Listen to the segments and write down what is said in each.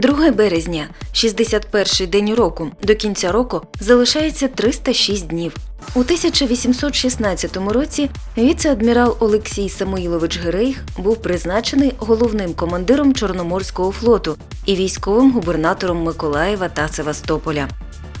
2 березня, 61-й день року. До кінця року залишається 306 днів. У 1816 році віце-адмірал Олексій Самуїлович Герейх був призначений головним командиром Чорноморського флоту і військовим губернатором Миколаєва та Севастополя.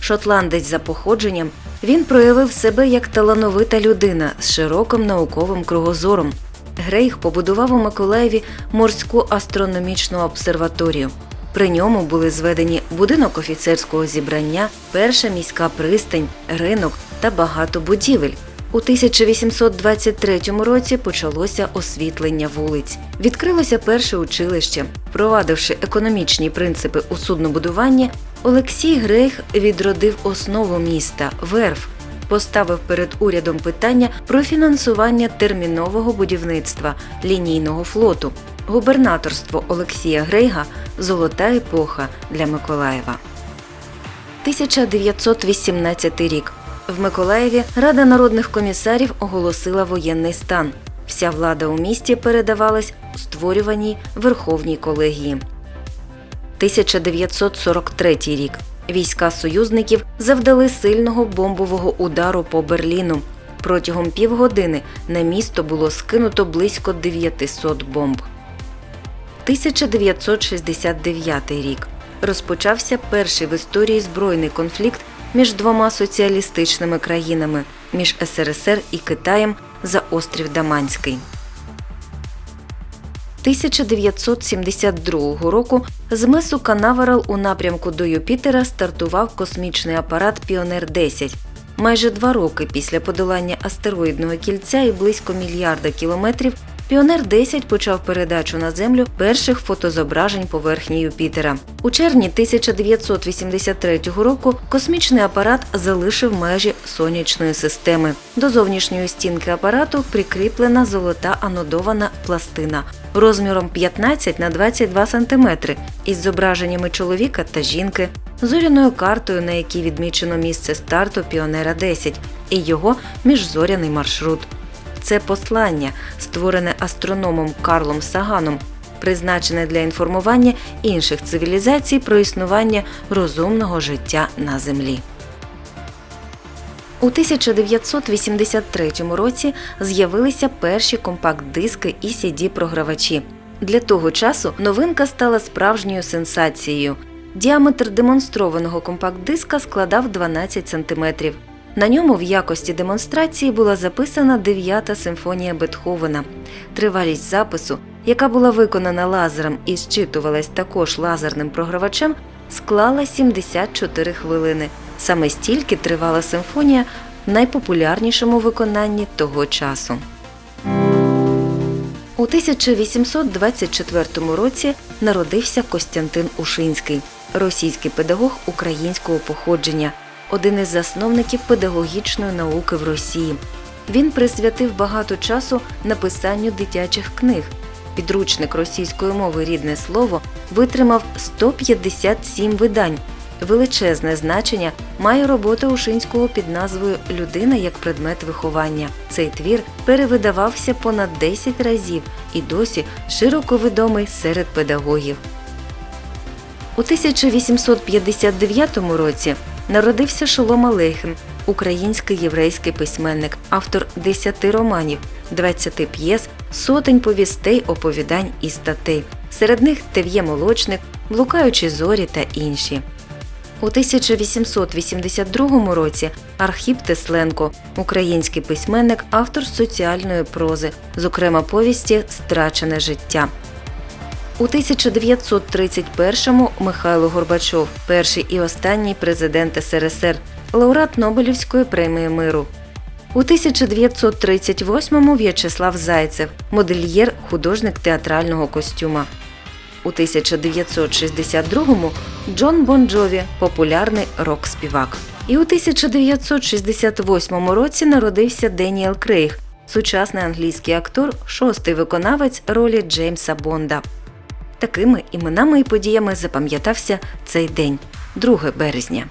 Шотландець за походженням, він проявив себе як талановита людина з широким науковим кругозором. Грейх побудував у Миколаєві морську астрономічну обсерваторію. При ньому були зведені будинок офіцерського зібрання, перша міська пристань, ринок та багато будівель. У 1823 році почалося освітлення вулиць. Відкрилося перше училище. Впровадивши економічні принципи у суднобудуванні, Олексій Грейх відродив основу міста верф. Поставив перед урядом питання про фінансування термінового будівництва лінійного флоту. Губернаторство Олексія Грейга золота епоха для Миколаєва. 1918 рік. В Миколаєві Рада народних комісарів оголосила воєнний стан. Вся влада у місті передавалась створюваній Верховній колегії. 1943 рік. Війська союзників завдали сильного бомбового удару по Берліну. Протягом півгодини на місто було скинуто близько 900 бомб. 1969 рік. Розпочався перший в історії збройний конфлікт між двома соціалістичними країнами між СРСР і Китаєм за острів Даманський. 1972 року з мису Канаверал у напрямку до Юпітера стартував космічний апарат Піонер 10 Майже два роки після подолання астероїдного кільця і близько мільярда кілометрів Піонер 10 почав передачу на землю перших фотозображень поверхні Юпітера. У червні 1983 року космічний апарат залишив межі сонячної системи. До зовнішньої стінки апарату прикріплена золота анодована пластина розміром 15 на 22 см із зображеннями чоловіка та жінки, зоряною картою, на якій відмічено місце старту Піонера 10 і його міжзоряний маршрут. Це послання, створене астрономом Карлом Саганом, призначене для інформування інших цивілізацій про існування розумного життя на Землі. У 1983 році з'явилися перші компакт-диски і CD-програвачі. Для того часу новинка стала справжньою сенсацією. Діаметр демонстрованого компакт-диска складав 12 см. На ньому в якості демонстрації була записана дев'ята симфонія Бетховена. Тривалість запису, яка була виконана лазером і зчитувалась також лазерним програвачем, склала 74 хвилини. Саме стільки тривала симфонія в найпопулярнішому виконанні того часу. У 1824 році народився Костянтин Ушинський, російський педагог українського походження, один із засновників педагогічної науки в Росії. Він присвятив багато часу написанню дитячих книг. Підручник російської мови рідне слово витримав 157 видань. Величезне значення має робота Ушинського під назвою Людина як предмет виховання. Цей твір перевидавався понад 10 разів і досі широко відомий серед педагогів. У 1859 році народився Шолом Алейхем, український єврейський письменник, автор 10 романів, 20 п'єс, сотень повістей, оповідань і статей. Серед них Тев'є Молочник, Блукаючі зорі та інші. У 1882 році Архіп Тесленко, український письменник, автор соціальної прози, зокрема повісті Страчене життя. У 1931-му Михайло Горбачов, перший і останній президент СРСР, лауреат Нобелівської премії миру. У 1938-му В'ячеслав Зайцев, модельєр, художник театрального костюма. У 1962-му Джон Бон Джові, популярний рок-співак. І у 1968 році народився Деніел Крейг, сучасний англійський актор, шостий виконавець ролі Джеймса Бонда. Такими іменами і подіями запам'ятався цей день, 2 березня.